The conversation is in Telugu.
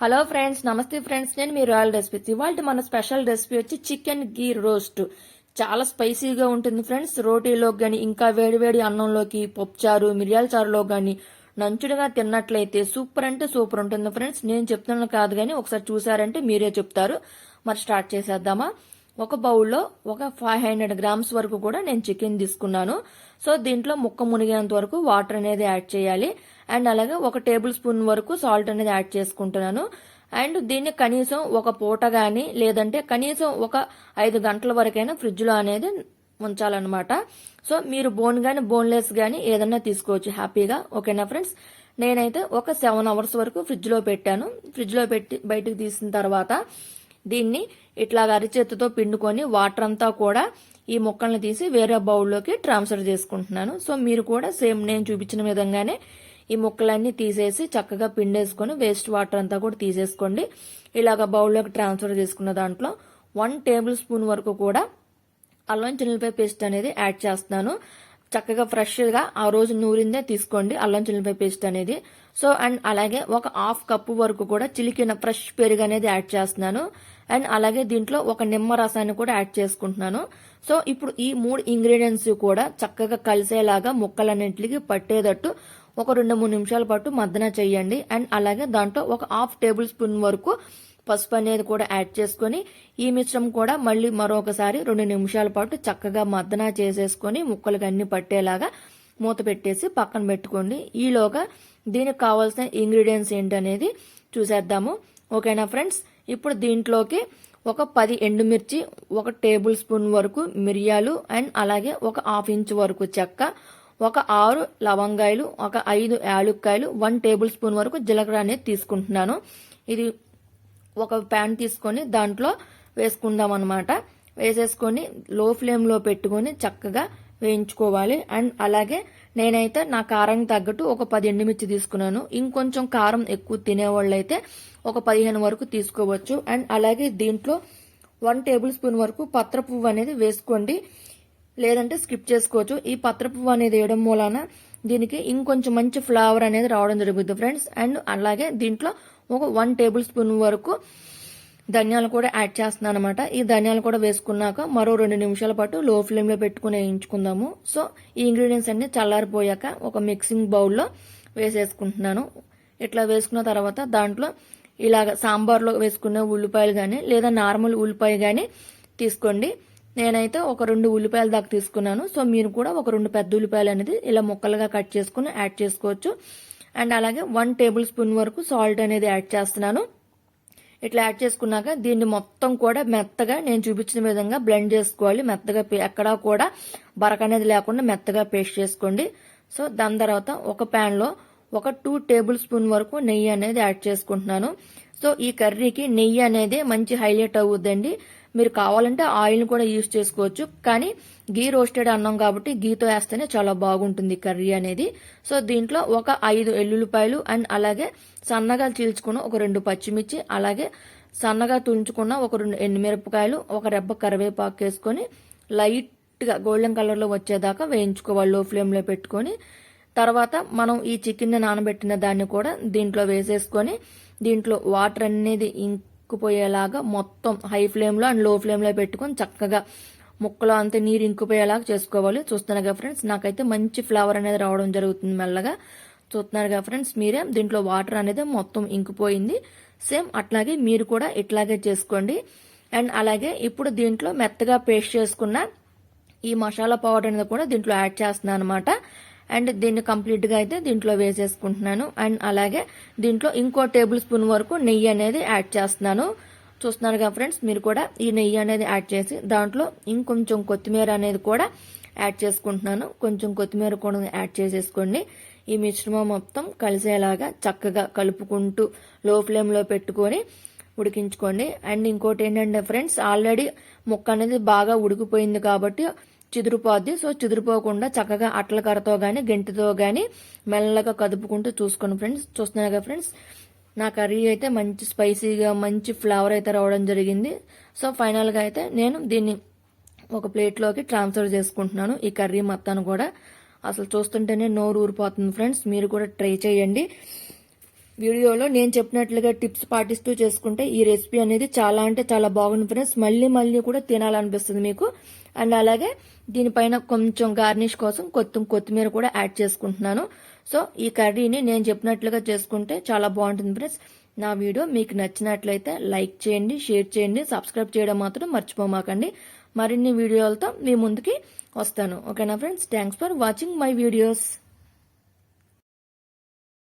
హలో ఫ్రెండ్స్ నమస్తే ఫ్రెండ్స్ నేను మీ రాయల్ రెసిపీస్ ఇవాళ మన స్పెషల్ రెసిపీ వచ్చి చికెన్ గీ రోస్ట్ చాలా స్పైసీగా ఉంటుంది ఫ్రెండ్స్ రోటీలోకి కానీ ఇంకా వేడివేడి అన్నంలోకి పప్పుచారు మిరియాల చారులో కానీ నంచుడుగా తిన్నట్లయితే సూపర్ అంటే సూపర్ ఉంటుంది ఫ్రెండ్స్ నేను చెప్తున్నాను కాదు కానీ ఒకసారి చూసారంటే మీరే చెప్తారు. మరి స్టార్ట్ చేసేద్దామా? ఒక బౌల్లో ఒక ఫైవ్ హండ్రెడ్ గ్రామ్స్ వరకు కూడా నేను చికెన్ తీసుకున్నాను. సో దీంట్లో ముక్క మునిగేంత వరకు వాటర్ అనేది యాడ్ చేయాలి. అండ్ అలాగే ఒక టేబుల్ స్పూన్ వరకు సాల్ట్ అనేది యాడ్ చేసుకుంటున్నాను. అండ్ దీన్ని కనీసం ఒక పూట కానీ లేదంటే కనీసం ఒక ఐదు గంటల వరకైనా ఫ్రిడ్జ్లో అనేది ఉంచాలన్నమాట. సో మీరు బోన్ కానీ బోన్లెస్ కానీ ఏదన్నా తీసుకోవచ్చు హ్యాపీగా. ఓకేనా ఫ్రెండ్స్? నేనైతే ఒక సెవెన్ అవర్స్ వరకు ఫ్రిడ్జ్లో పెట్టాను. ఫ్రిడ్జ్లో పెట్టి బయటకు తీసిన తర్వాత దీన్ని ఇట్లా అరిచేతితో పిండుకొని వాటర్ అంతా కూడా ఈ ముక్కల్ని తీసి వేరే బౌల్లోకి ట్రాన్స్ఫర్ చేసుకుంటున్నాను. సో మీరు కూడా సేమ్ నేను చూపించిన విధంగానే ఈ ముక్కలన్నీ తీసేసి చక్కగా పిండేసుకొని వేస్ట్ వాటర్ అంతా కూడా తీసేసుకోండి. ఇలాగ బౌల్లోకి ట్రాన్స్ఫర్ చేసుకున్న దాంట్లో వన్ టేబుల్ స్పూన్ వరకు కూడా అల్లం చిల్లిపాయ పేస్ట్ అనేది యాడ్ చేస్తున్నాను. చక్కగా ఫ్రెష్గా ఆ రోజు నూరిందే తీసుకోండి అల్లం చిల్లిపాయ పేస్ట్ అనేది. సో అండ్ అలాగే ఒక హాఫ్ కప్పు వరకు కూడా చిలికిన ఫ్రెష్ పెరుగు అనేది యాడ్ చేస్తున్నాను. అండ్ అలాగే దీంట్లో ఒక నిమ్మ రసాన్ని కూడా యాడ్ చేసుకుంటున్నాను. సో ఇప్పుడు ఈ మూడు ఇంగ్రీడియంట్స్ కూడా చక్కగా కలిసేలాగా ముక్కలన్నింటికి పట్టేటట్టు ఒక రెండు మూడు నిమిషాల పాటు మద్దన చేయండి. అండ్ అలాగే దాంట్లో ఒక హాఫ్ టేబుల్ స్పూన్ వరకు పసుపు అనేది కూడా యాడ్ చేసుకొని ఈ మిశ్రమం కూడా మళ్ళీ మరొకసారి రెండు నిమిషాల పాటు చక్కగా మద్దన చేసేసుకొని ముక్కలకు అన్ని పట్టేలాగా మూత పెట్టేసి పక్కన పెట్టుకోండి. ఈలోగా దీనికి కావాల్సిన ఇంగ్రీడియంట్స్ ఏంటనేది చూసేద్దాము. ఓకేనా ఫ్రెండ్స్? ఇప్పుడు దీంట్లోకి ఒక పది ఎండుమిర్చి ఒక టేబుల్ స్పూన్ వరకు మిరియాలు అండ్ అలాగే ఒక హాఫ్ ఇంచ్ వరకు చెక్క ఒక ఆరు లవంగాయలు ఒక ఐదు యాలుక్కాయలు వన్ టేబుల్ స్పూన్ వరకు జీలకర్ర అనేది తీసుకుంటున్నాను. ఇది ఒక ప్యాన్ తీసుకొని దాంట్లో వేసుకుందాం అనమాట వేసేసుకొని లో ఫ్లేమ్లో పెట్టుకొని చక్కగా వేయించుకోవాలి. అండ్ అలాగే నేనైతే నా కారం తగ్గట్టు ఒక పది ఎండుమిర్చి తీసుకున్నాను. ఇంకొంచెం కారం ఎక్కువ తినేవాళ్ళు అయితే ఒక పదిహేను వరకు తీసుకోవచ్చు. అండ్ అలాగే దీంట్లో వన్ టేబుల్ స్పూన్ వరకు పత్ర పువ్వు అనేది వేసుకోండి. లేదంటే స్కిప్ చేసుకోవచ్చు. ఈ పత్ర పువ్వు అనేది వేయడం మూలాన దీనికి ఇంకొంచెం మంచి ఫ్లేవర్ అనేది రావడం జరుగుతుంది ఫ్రెండ్స్. అండ్ అలాగే దీంట్లో ఒక వన్ టేబుల్ స్పూన్ వరకు ధనియాలు కూడా యాడ్ చేస్తున్నాను అనమాట ఈ ధనియాలు కూడా వేసుకున్నాక మరో రెండు నిమిషాల పాటు లో ఫ్లేమ్లో పెట్టుకుని వేయించుకుందాము. సో ఈ ఇంగ్రీడియంట్స్ అన్ని చల్లారిపోయాక ఒక మిక్సింగ్ బౌల్లో వేసేసుకుంటున్నాను. ఇట్లా వేసుకున్న తర్వాత దాంట్లో ఇలాగ సాంబార్లో వేసుకున్న ఉల్లిపాయలు కానీ లేదా నార్మల్ ఉల్లిపాయ కానీ తీసుకోండి. నేనైతే ఒక రెండు ఉల్లిపాయల దాకా తీసుకున్నాను. సో మీరు కూడా ఒక రెండు పెద్ద ఉల్లిపాయలు అనేది ఇలా ముక్కలుగా కట్ చేసుకుని యాడ్ చేసుకోవచ్చు. అండ్ అలాగే వన్ టేబుల్ స్పూన్ వరకు సాల్ట్ అనేది యాడ్ చేస్తున్నాను. ఇట్లా యాడ్ చేసుకున్నాక దీన్ని మొత్తం కూడా మెత్తగా నేను చూపించిన విధంగా బ్లెండ్ చేసుకోవాలి. మెత్తగా ఎక్కడా కూడా బరక అనేది లేకుండా మెత్తగా పేస్ట్ చేసుకోండి. సో దాని తర్వాత ఒక ప్యాన్లో ఒక టూ టేబుల్ స్పూన్ వరకు నెయ్యి అనేది యాడ్ చేసుకుంటున్నాను. సో ఈ కర్రీకి నెయ్యి అనేది మంచి హైలైట్ అవుద్దండి. మీరు కావాలంటే ఆయిల్ కూడా యూజ్ చేసుకోవచ్చు. కానీ గీ రోస్టెడ్ అన్నం కాబట్టి గీతో వేస్తేనే చాలా బాగుంటుంది కర్రీ అనేది. సో దీంట్లో ఒక ఐదు ఎల్లుల్లిపాయలు అండ్ అలాగే సన్నగా చీల్చుకున్న ఒక రెండు పచ్చిమిర్చి అలాగే సన్నగా తుంచుకున్న ఒక రెండు ఎండుమిరపకాయలు ఒక రెబ్బ కరివేపాకు వేసుకొని లైట్గా గోల్డెన్ కలర్లో వచ్చేదాకా వేయించుకోవాలి లో ఫ్లేమ్లో పెట్టుకొని. తర్వాత మనం ఈ చికెన్ని నానబెట్టిన దాన్ని కూడా దీంట్లో వేసేసుకొని దీంట్లో వాటర్ అనేది ఇంకిపోయేలాగా మొత్తం హై ఫ్లేమ్లో అండ్లో ఫ్లేమ్లో పెట్టుకొని చక్కగా ముక్కలో అంత నీరు ఇంకిపోయేలాగా చేసుకోవాలి. చూస్తున్నారుగా ఫ్రెండ్స్ నాకైతే మంచి ఫ్లేవర్ అనేది రావడం జరుగుతుంది మెల్లగా. చూస్తున్నారుగా ఫ్రెండ్స్ మీరే దీంట్లో వాటర్ అనేది మొత్తం ఇంకిపోయింది. సేమ్ అట్లాగే మీరు కూడా ఇట్లాగే చేసుకోండి. అండ్ అలాగే ఇప్పుడు దీంట్లో మెత్తగా పేస్ట్ చేసుకున్న ఈ మసాలా పౌడర్ అనేది కూడా దీంట్లో యాడ్ చేస్తున్నాను అనమాట అండ్ దీన్ని కంప్లీట్గా అయితే దీంట్లో వేసేసుకుంటున్నాను. అండ్ అలాగే దీంట్లో ఇంకో టేబుల్ స్పూన్ వరకు నెయ్యి అనేది యాడ్ చేస్తున్నాను. చూస్తున్నారుగా ఫ్రెండ్స్ మీరు కూడా ఈ నెయ్యి అనేది యాడ్ చేసి దాంట్లో ఇంకొంచెం కొత్తిమీర అనేది కూడా యాడ్ చేసుకుంటున్నాను. కొంచెం కొత్తిమీర కూడా యాడ్ చేసేసుకోండి. ఈ మిశ్రమం మొత్తం కలిసేలాగా చక్కగా కలుపుకుంటూ లో ఫ్లేమ్లో పెట్టుకొని ఉడికించుకోండి. అండ్ ఇంకోటి ఏంటంటే ఫ్రెండ్స్ ఆల్రెడీ ముక్క అనేది బాగా ఉడికిపోయింది కాబట్టి చిదురుపోద్ది. సో చిదురుపోకుండా చక్కగా అట్ల కర్రతో కానీ గెంటితో కానీ మెల్లగా కదుపుకుంటూ చూసుకోండి ఫ్రెండ్స్. చూస్తున్నారుగా ఫ్రెండ్స్? నా కర్రీ అయితే మంచి స్పైసీగా మంచి ఫ్లేవర్ అయితే రావడం జరిగింది. సో ఫైనల్గా అయితే నేను దీన్ని ఒక ప్లేట్లోకి ట్రాన్స్ఫర్ చేసుకుంటున్నాను ఈ కర్రీ మొత్తాన్ని కూడా. అసలు చూస్తుంటేనే నోరు ఊరిపోతుంది ఫ్రెండ్స్. మీరు కూడా ట్రై చేయండి. వీడియోలో నేను చెప్పినట్లుగా టిప్స్ పాటిస్తూ చేసుకుంటే ఈ రెసిపీ అనేది చాలా అంటే చాలా బాగుంది ఫ్రెండ్స్ మళ్ళీ మళ్ళీ కూడా తినాలనిపిస్తుంది మీకు. అండ్ అలాగే దీనిపైన కొంచెం గార్నిష్ కోసం కొత్త కొత్తిమీర కూడా యాడ్ చేసుకుంటున్నాను. సో ఈ కర్రీని నేను చెప్పినట్లుగా చేసుకుంటే చాలా బాగుంటుంది ఫ్రెండ్స్ నా వీడియో మీకు నచ్చినట్లయితే లైక్ చేయండి షేర్ చేయండి సబ్స్క్రైబ్ చేయడం మాత్రం మర్చిపోమాకండి. మరిన్ని వీడియోలతో మీ ముందుకి వస్తాను. ఓకేనా friends thanks for watching my videos